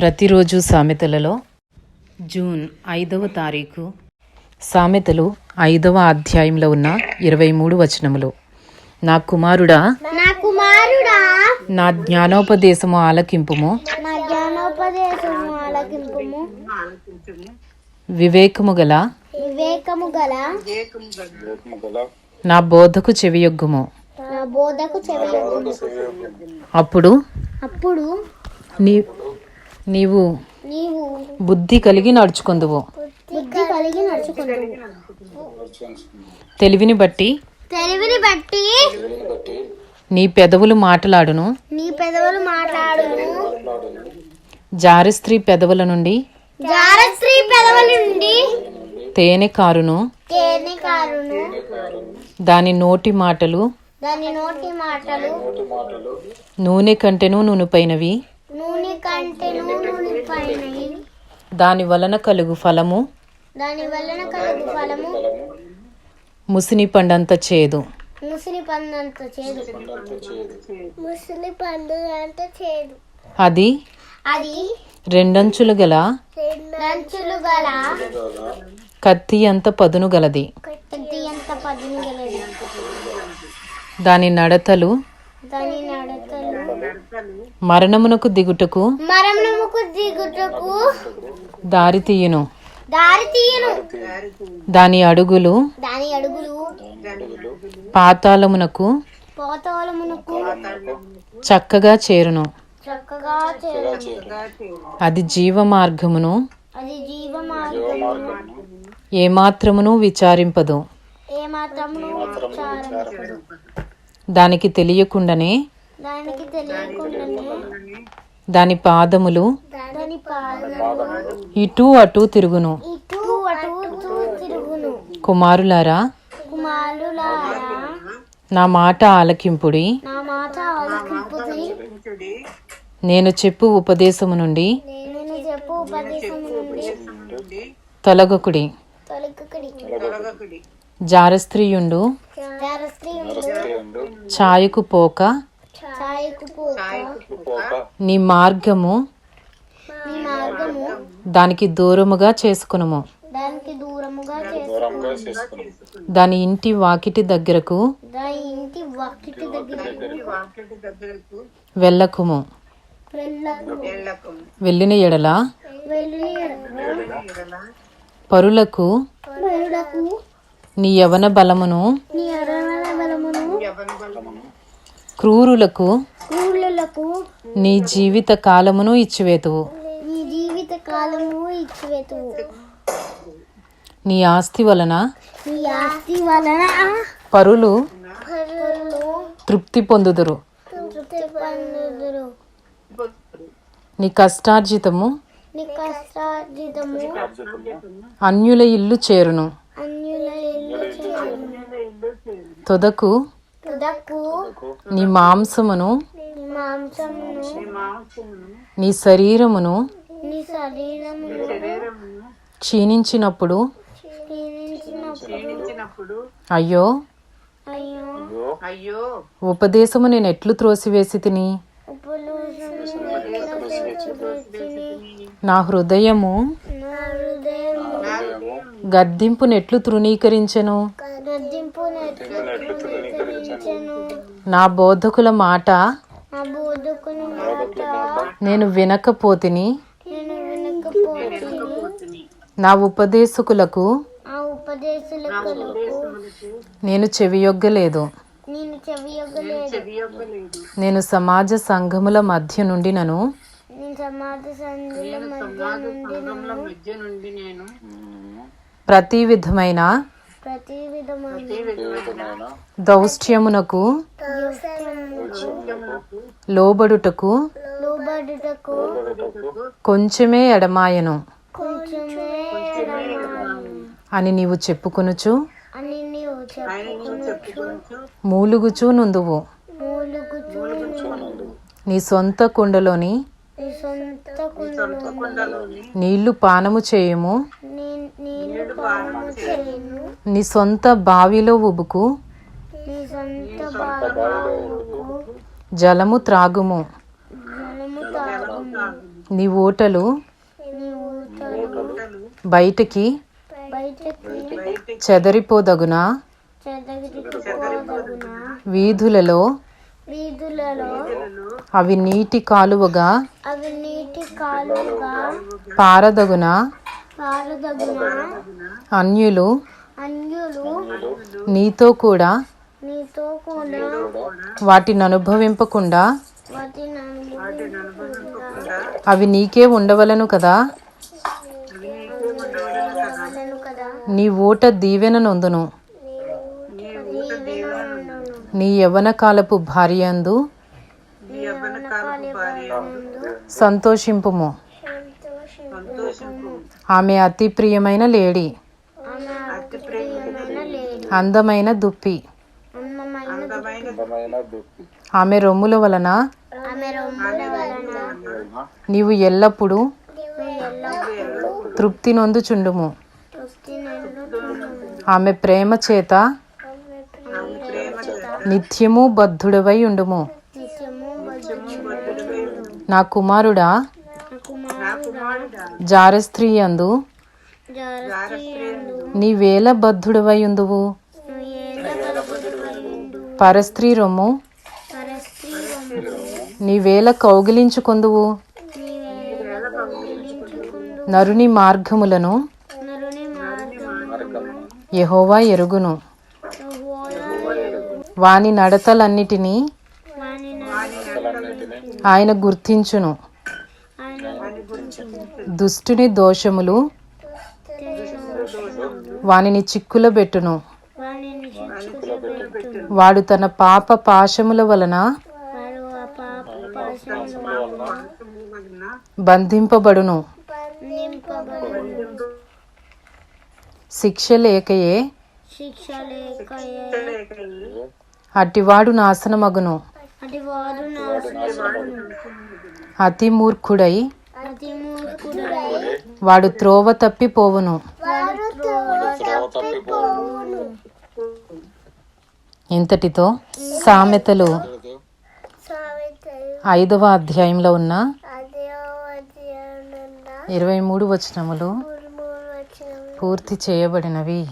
ప్రతిరోజు సామెతలలో జూన్ ఐదవ తారీఖు. సామెతలు ఐదవ అధ్యాయంలో ఉన్న ఇరవై మూడు వచనములు. నా కుమారుడా నా కుమారుడా నా జ్ఞానోపదేశము ఆలకింపుము. నా జ్ఞానోపదేశము ఆలకింపుము. వివేకము గల వివేకము గల నా బోధకు చెవియొగ్గుము. నా బోధకు చెవియొగ్గుము. అప్పుడు అప్పుడు నీ నీవు బుద్ధి కలిగి నడుచుకుందువు. తెలివిని బట్టి తెలివిని బట్టి నీ పెదవులు మాటలాడును. నీ పెదవులు మాట్లాడును. జారి స్త్రీ పెదవుల నుండి జారస్త్రీ పెదవుల నుండి తేనె కారును. తేనె కారును. దాని నోటి మాటలు దాని నోటి మాటలు. నూనె కంటెను నూనెపైనవి. దాని వలన కలుగు ఫలము? దాని వలన కలుగు ఫలము? ముసిని పండంత చేదు. ముసిలి పండంత చేదు. ముసిలి పండు అంటే చేదు. అది? అది రెండంచులు గల? దంచులు గల కత్తి అంత పదును గలది. కత్తి ఎంత పదును గలది. దాని నడతలు? దాని నడతలు మరణమునకు దిగుటకు మరణముకు దిగుటకు దారి తీయును. దారి తీయను. దాని అడుగులు దాని అడుగులు పాతాళమునకు పోతవలమునకు చక్కగా చేరును. చక్కగా చేరు అది జీవ మార్గమును అది జీవ మార్గమును ఏమాత్రమును విచారింపదు. ఏ మాత్రమును ఉచ్చారించదు దానికి తెలియకుండానే దానికి తెలియకుండానే దాని పాదములు ఇటు అటు తిరుగును. కుమారులారా నా మాట ఆలకింపుడి. నేను చెప్పు ఉపదేశము నుండి తొలగకుడి. జారస్త్రీయుండు. ఛాయకు పోక నీ మార్గము నీ మార్గము దానికి దూరముగా చేసుకునుము. దానికి దూరముగా చేసుకుని. దాని ఇంటి వాకిటి దగ్గరకు దాని ఇంటి వాకిటి దగ్గర వెళ్ళకుము. వెళ్ళకు వెళ్ళిన ఎడల పరులకు నీ యవన బలమును క్రూరులకు కూళ్ళకు నీ జీవిత కాలమును ఇచ్చివేతువు. నీ జీవిత కాలము ఇచ్చివేతువు. నీ ఆస్తి వలన నీ ఆస్తి వలన పరులు పరులు తృప్తి పొందుదురు. తృప్తి పొందుదురు. నీ కష్టార్జితము నీ కష్టార్జితము అన్యుల ఇల్లు చేరును. అన్యుల ఇల్లు చేయును. తొదకు తుదకు నీ మాంసమును నీ మాంసమును. నీ శరీరమును నీ శరీరమును క్షీణించినప్పుడు అయ్యో అయ్యో. ఉపదేశము నేను ఎట్లు త్రోసివేసి తిని? నా హృదయము నా హృదయము గద్దింపు నెట్లు తృణీకరించెను? నా బోధకుల మాట నా బోధకుని మాట నేను వినకపోతిని. నా ఉపదేశకులకు నేను చెవియొగ్గలేదు. నేను సమాజ సంఘముల మధ్య నుండి నను. నేను సమాధ సంధుల మధ్య నుండి నేను. ప్రతి విధమైన ప్రతి విధమైన దౌష్ట్యమునకు లోబడుటకు లోబడుటకు కొంచెమే ఎడమాయను. కొంచెమే అని నీవు చెప్పుకొనుచు అని నీవు చెప్పుకునుచు మూలుగుచూ నుందువు మూలుగుచు నీ సొంత కుండలోని సొంత కుండలోని నీళ్ళు పానము చేయుము. నీ నీళ్ళు పానము చేయను. నీ సొంత బావిలో ఉబుకు. నీ సొంత బాగా జలము త్రాగుము. నీ ఊటలు నీ ఊతలు బయటికి బయటకి చెదరిపోదగునా. వీధులలో అవి నీటి కాలువగా అవి నీటి కాలుగా పారదగునా పారదగున అన్యులు అన్యులు నీతో కూడా నీతో కూడా వాటిని అనుభవింపకుండా వాటిని అనుభవించకుండా అవి నీకే ఉండవలను కదా? నీ ఊట దీవెన నొందును. నీ దీవెనలను నీ యవ్వన కాలపు భార్యందు సంతోషింపుము. ఆమె అతి ప్రియమైన లేడి. అందమైన దుప్పి. ఆమె రొమ్ముల వలన. నీవు ఎల్లప్పుడూ తృప్తి నొందుచుండుము. ఆమె ప్రేమ చేత నిత్యము బద్ధుడవై ఉండుము. నా కుమారుడా జారస్త్రీ అందు జారస్త్రీయందు నీవేల బద్ధుడవయుందువు. పరస్త్రీ రొమ్ము పరస్త్రీ నీవేల కౌగిలించుకొందువు. నరుని మార్గములను యహోవా ఎరుగును. వాని వాని నడతలన్నిటినీ ఆయన గుర్తించును. దుష్టుని దోషములు వానిని చిక్కులబెట్టును. వాడు తన పాప పాశముల వలన బంధింపబడును. శిక్ష లేకయే అట్టివాడు నాశనమగును అటు వాడు నాశనమగును. అతి మూర్ఖుడై అతి మూర్ఖుడై. వాడు త్రోవ తప్పిపోవును. వాడు త్రోవ తప్పిపోవును. ఇంతటితో సామెతలు ఐదవ అధ్యాయంలో ఉన్న ఇరవై మూడు వచనములు. పూర్తి చేయబడినవి.